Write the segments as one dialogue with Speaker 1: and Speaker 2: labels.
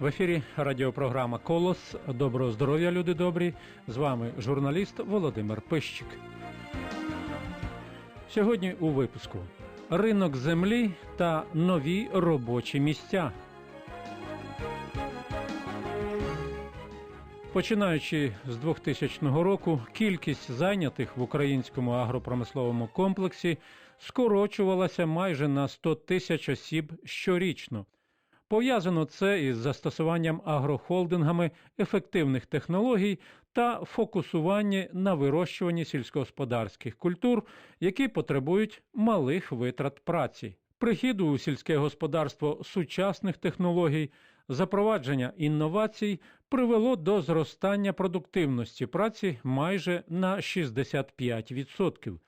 Speaker 1: В ефірі радіопрограма Колос. Доброго здоров'я, люди добрі. З вами журналіст Володимир Пищик. Сьогодні у випуску ринок землі та нові робочі місця. Починаючи з 2000 року, кількість зайнятих в українському агропромисловому комплексі скорочувалася майже на 100 тисяч осіб щорічно. Пов'язано це із застосуванням агрохолдингами ефективних технологій та фокусування на вирощуванні сільськогосподарських культур, які потребують малих витрат праці. Прихід у сільське господарство сучасних технологій, запровадження інновацій привело до зростання продуктивності праці майже на 65%.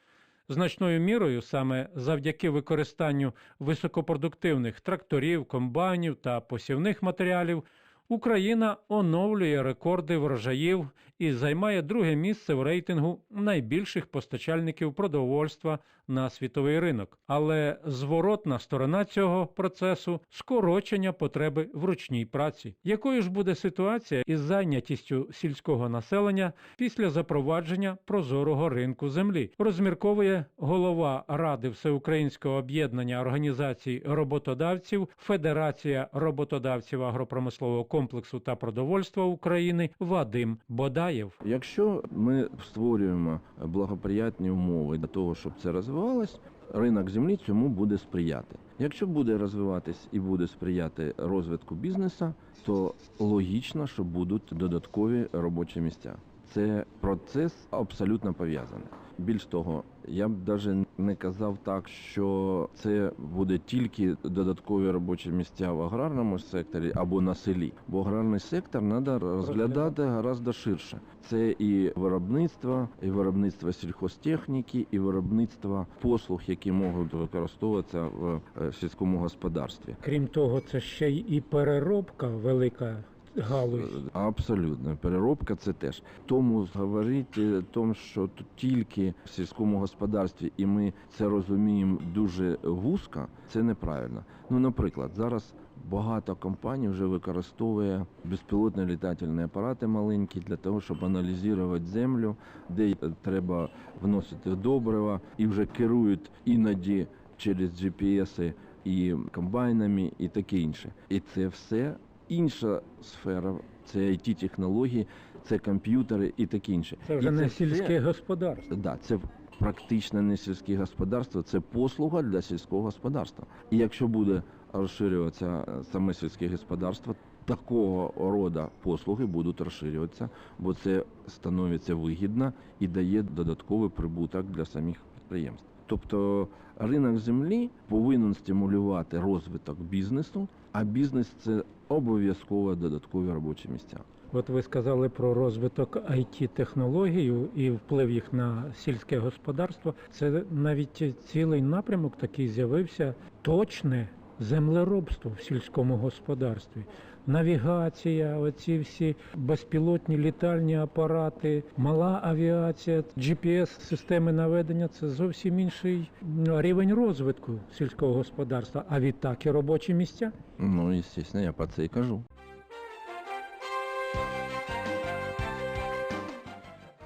Speaker 1: Значною мірою саме завдяки використанню високопродуктивних тракторів, комбайнів та посівних матеріалів Україна оновлює рекорди врожаїв і займає друге місце в рейтингу найбільших постачальників продовольства на світовий ринок. Але зворотна сторона цього процесу скорочення потреби в ручній праці. Якою ж буде ситуація із зайнятістю сільського населення після запровадження прозорого ринку землі? Розмірковує голова Ради Всеукраїнського об'єднання організацій роботодавців Федерація роботодавців агропромислового комплексу та продовольства України Вадим Бодаєв.
Speaker 2: Якщо ми створюємо благоприятні умови для того, щоб це розвивалось, ринок землі цьому буде сприяти. Якщо буде розвиватись і буде сприяти розвитку бізнесу, то логічно, що будуть додаткові робочі місця. Це процес абсолютно пов'язаний. Більш того, я б навіть не казав так, що це буде тільки додаткові робочі місця в аграрному секторі або на селі, бо аграрний сектор треба розглядати гораздо ширше. Це і виробництво, і виробництво сільхозтехніки, і виробництво послуг, які можуть використовуватися в е, сільському господарстві.
Speaker 1: Крім того, це ще й переробка велика галузь.
Speaker 2: Абсолютно, переробка це теж. Тому говорити тому, що тільки в сільському господарстві, і ми це розуміємо дуже вузько, це неправильно. Ну, наприклад, зараз багато компаній вже використовує безпілотні літательні апарати маленькі для того, щоб аналізувати землю, де треба вносити добрива, і вже керують іноді через GPS і комбайнами, і таке інше. І це все інша сфера, це it технології, це комп'ютери і таке інше.
Speaker 1: Це вже
Speaker 2: І
Speaker 1: не
Speaker 2: все-
Speaker 1: сільське господарство.
Speaker 2: Да, це практично не сільське господарство, це послуга для сільського господарства. І якщо буде розширюватися е, саме сільське господарство, такого роду послуги будуть розширюватися, бо це становиться вигідно і дає додатковий прибуток для самих підприємств. Тобто ринок землі повинен стимулювати розвиток бізнесу, а бізнес це обов'язково додаткові робочі місця.
Speaker 1: От ви сказали про розвиток it технологій і вплив їх на сільське господарство. Це навіть цілий напрямок такий з'явився точне землеробство в сільському господарстві. Навігація, оці всі безпілотні літальні апарати, мала авіація, GPS-системи наведення це зовсім інший рівень розвитку сільського господарства, а відтак і робочі місця.
Speaker 2: Ну, звісно, я про це і кажу.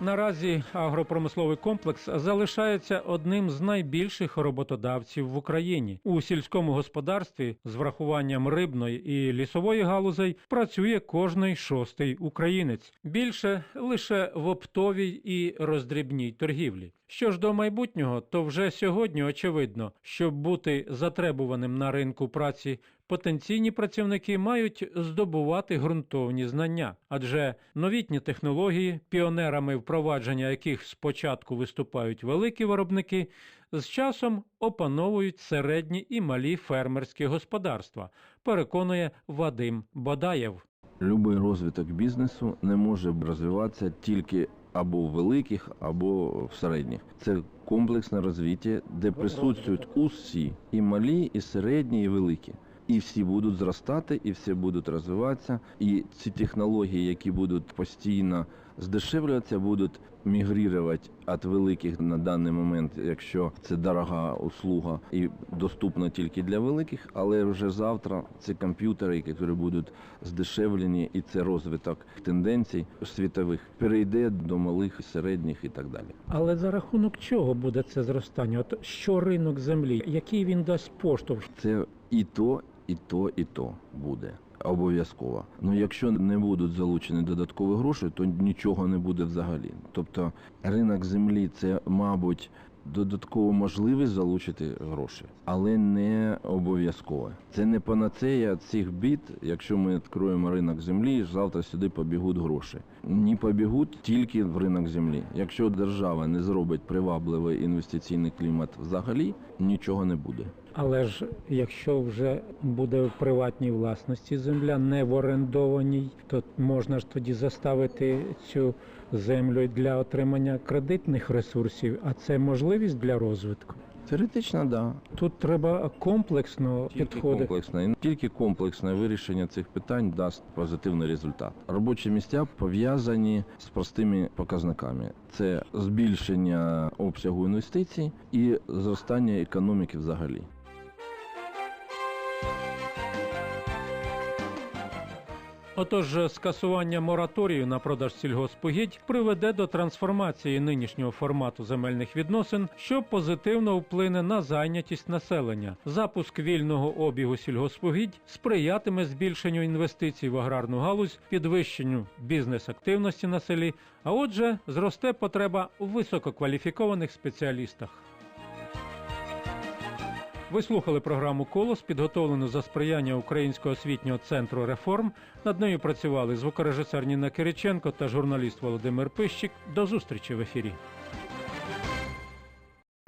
Speaker 1: Наразі агропромисловий комплекс залишається одним з найбільших роботодавців в Україні. У сільському господарстві з врахуванням рибної і лісової галузей працює кожний шостий українець. Більше лише в оптовій і роздрібній торгівлі. Що ж до майбутнього, то вже сьогодні очевидно, щоб бути затребуваним на ринку праці, потенційні працівники мають здобувати ґрунтовні знання, адже новітні технології, піонерами впровадження яких спочатку виступають великі виробники, з часом опановують середні і малі фермерські господарства, переконує Вадим Бадаєв.
Speaker 2: Любий розвиток бізнесу не може розвиватися тільки або в великих, або в середніх. Це комплексне розвиття, де присутствують усі і малі, і середні, і великі. І всі будуть зростати, і всі будуть розвиватися. І ці технології, які будуть постійно здешевлюватися, будуть мігрувати від великих на даний момент, якщо це дорога услуга і доступна тільки для великих, але вже завтра ці комп'ютери, які будуть здешевлені, і це розвиток тенденцій світових, перейде до малих, середніх і так далі.
Speaker 1: Але за рахунок чого буде це зростання? От що ринок землі, який він дасть поштовх?
Speaker 2: Це і то, і то, і то буде. Обов'язково. Ну якщо не будуть залучені додаткові гроші, то нічого не буде взагалі. Тобто ринок землі це, мабуть, додаткова можливість залучити гроші, але не обов'язково. Це не панацея цих бід. Якщо ми відкроємо ринок землі, завтра сюди побігуть гроші. Ні побігуть тільки в ринок землі. Якщо держава не зробить привабливий інвестиційний клімат взагалі, нічого не буде.
Speaker 1: Але ж якщо вже буде в приватній власності земля, не в орендованій, то можна ж тоді заставити цю землю для отримання кредитних ресурсів, а це можливість для розвитку.
Speaker 2: Теоретично, так. Да.
Speaker 1: Тут треба комплексно
Speaker 2: Тільки
Speaker 1: підходити.
Speaker 2: комплексне, і тільки комплексне вирішення цих питань дасть позитивний результат. Робочі місця пов'язані з простими показниками: це збільшення обсягу інвестицій і зростання економіки взагалі.
Speaker 1: Отож, скасування мораторію на продаж сільгоспугідь приведе до трансформації нинішнього формату земельних відносин, що позитивно вплине на зайнятість населення. Запуск вільного обігу сільгоспугідь сприятиме збільшенню інвестицій в аграрну галузь, підвищенню бізнес-активності на селі. А отже, зросте потреба у висококваліфікованих спеціалістах. Ви слухали програму Колос, підготовлену за сприяння Українського освітнього центру реформ. Над нею працювали звукорежисер Ніна Кириченко та журналіст Володимир Пищик. До зустрічі в ефірі.